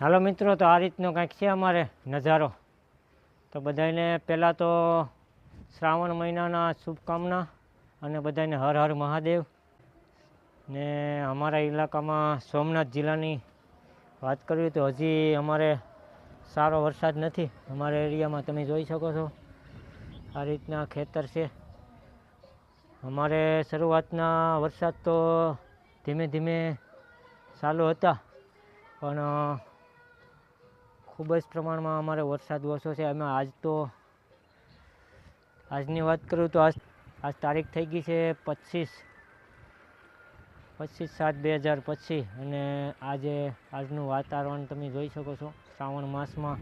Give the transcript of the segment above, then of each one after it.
હાલો મિત્રો, તો આ રીતનો કંઈક છે અમારે નજારો. તો બધાને પહેલાં તો શ્રાવણ મહિનાના શુભકામના અને બધાને હર હર મહાદેવ. ને અમારા ઇલાકામાં સોમનાથ જિલ્લાની વાત કરવી તો હજી અમારે સારો વરસાદ નથી. અમારા એરિયામાં તમે જોઈ શકો છો, આ રીતના ખેતર છે. અમારે શરૂઆતના વરસાદ તો ધીમે ધીમે ચાલુ હતા. પણ ખૂબ જ પ્રમાણમાં અમારે વરસાદ ઓછો છે. એમાં આજ તો, આજની વાત કરું તો આજ આજ તારીખ થઈ ગઈ છે પચીસ પચીસ સાત બે હજાર પચીસ. અને આજે, આજનું વાતાવરણ તમે જોઈ શકો છો. શ્રાવણ માસમાં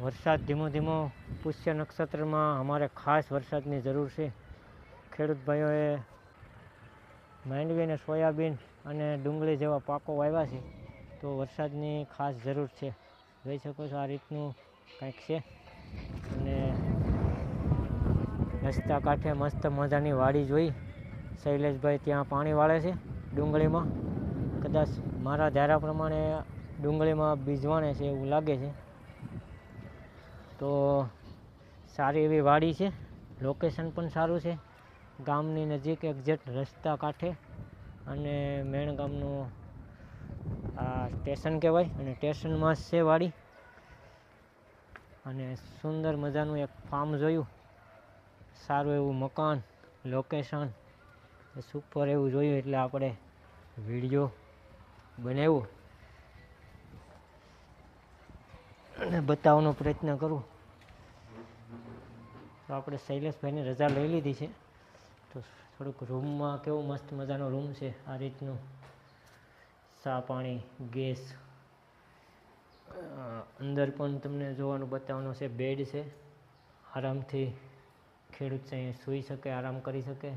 વરસાદ ધીમો ધીમો પુષ્ય નક્ષત્રમાં અમારે ખાસ વરસાદની જરૂર છે. ખેડૂત ભાઈઓએ માંડવી અને સોયાબીન અને ડુંગળી જેવા પાકો વાવ્યા છે. તો વરસાદની ખાસ જરૂર છે. જોઈ શકો છો આ રીતનું કંઈક છે. અને રસ્તા કાંઠે મસ્ત મજાની વાડી જોઈ. શૈલેષભાઈ ત્યાં પાણી વાળે છે ડુંગળીમાં. કદાચ મારા ધારા પ્રમાણે ડુંગળીમાં બીજવાણે છે એવું લાગે છે. તો સારી એવી વાડી છે. લોકેશન પણ સારું છે. ગામની નજીક એક્ઝેક્ટ રસ્તા કાંઠે. અને મેણ ગામનું આ સ્ટેશન કહેવાય અને સ્ટેશનમાં છે વાડી. અને સુંદર મજાનું એક ફાર્મ જોયું. સારું એવું મકાન લોકેશન સુપર એવું જોયું એટલે આપણે વીડિયો બનાવ્યો. અને બતાવવાનો પ્રયત્ન કરું. તો આપણે શૈલેષભાઈની રજા લઈ લીધી છે. તો થોડુંક રૂમમાં કેવું મસ્ત મજાનો રૂમ છે આ રીતનું. ચા પાણી, ગેસ અંદર પણ તમને જોવાનું બતાવવાનું છે, બેડ છે. આરામથી ખેડૂત છે સૂઈ શકે, આરામ કરી શકે.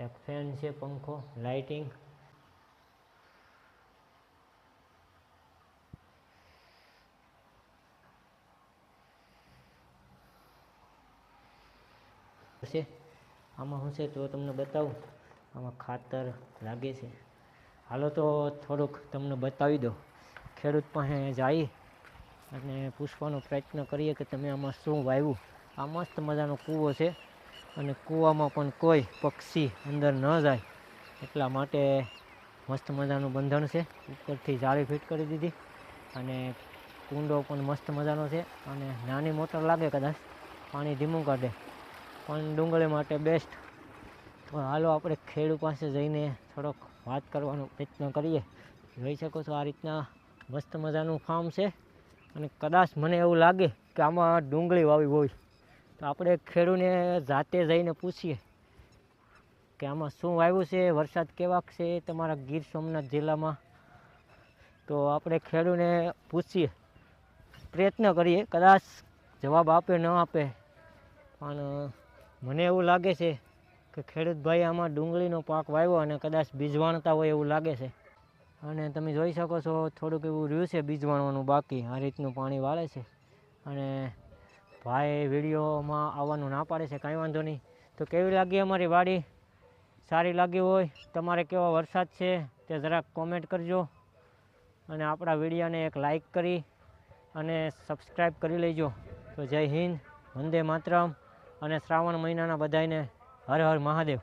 એક ફેન છે, પંખો, લાઇટિંગ. છે. આમાં શું છે તો તમને બતાવું. આમાં ખાતર લાગે છે. હાલો તો થોડુંક તમને બતાવી દો ખેડૂત પાસે જઈ અને પૂછવાનો પ્રયત્ન કરીએ કે તમે આમાં શું વાવ્યું. આ મસ્ત મજાનો કૂવો છે અને કૂવામાં પણ કોઈ પક્ષી અંદર ન જાય એટલા માટે મસ્ત મજાનું બંધન છે. ઉપરથી જાળી ફિટ કરી દીધી અને કુંડો પણ મસ્ત મજાનો છે અને નાની મોટર લાગે કદાચ પાણી ધીમું કાઢે. પણ ડુંગળી માટે બેસ્ટ તો હાલો આપણે ખેડૂત પાસે જઈને થોડોક વાત કરવાનો પ્રયત્ન કરીએ. જોઈ શકો છો આ રીતના મસ્ત મજાનું ફાર્મ છે. અને કદાચ મને એવું લાગે કે આમાં ડુંગળી વાવી હોય. તો આપણે ખેડૂને જાતે જઈને પૂછીએ કે આમાં શું વાવ્યું છે, વરસાદ કેવાક છે તમારા ગીર સોમનાથ જિલ્લામાં? તો આપણે ખેડૂને પૂછીએ, પ્રયત્ન કરીએ. કદાચ જવાબ આપે ન આપે, પણ મને એવું લાગે છે કે ખેડૂત ભાઈ આમાં ડુંગળીનો પાક વાવ્યો અને કદાચ બીજવાણતા હોય એવું લાગે છે. અને તમે જોઈ શકો છો, થોડુંક એવું રહ્યું છે બીજ વાણવાનું બાકી. આ રીતનું પાણી વાળે છે. અને ભાઈ વિડીયોમાં આવવાનું ના પાડે છે, કાંઈ વાંધો નહીં. તો કેવી લાગી અમારી વાડી? સારી લાગી હોય? તમારે કેવો વરસાદ છે? તે જરાક કોમેન્ટ કરજો. અને આપણા વિડીયોને એક લાઈક કરી અને સબસ્ક્રાઈબ કરી લેજો. તો જય હિન્દ, વંદે માતરમ અને શ્રાવણ મહિનાના બધાને હર હર મહાદેવ.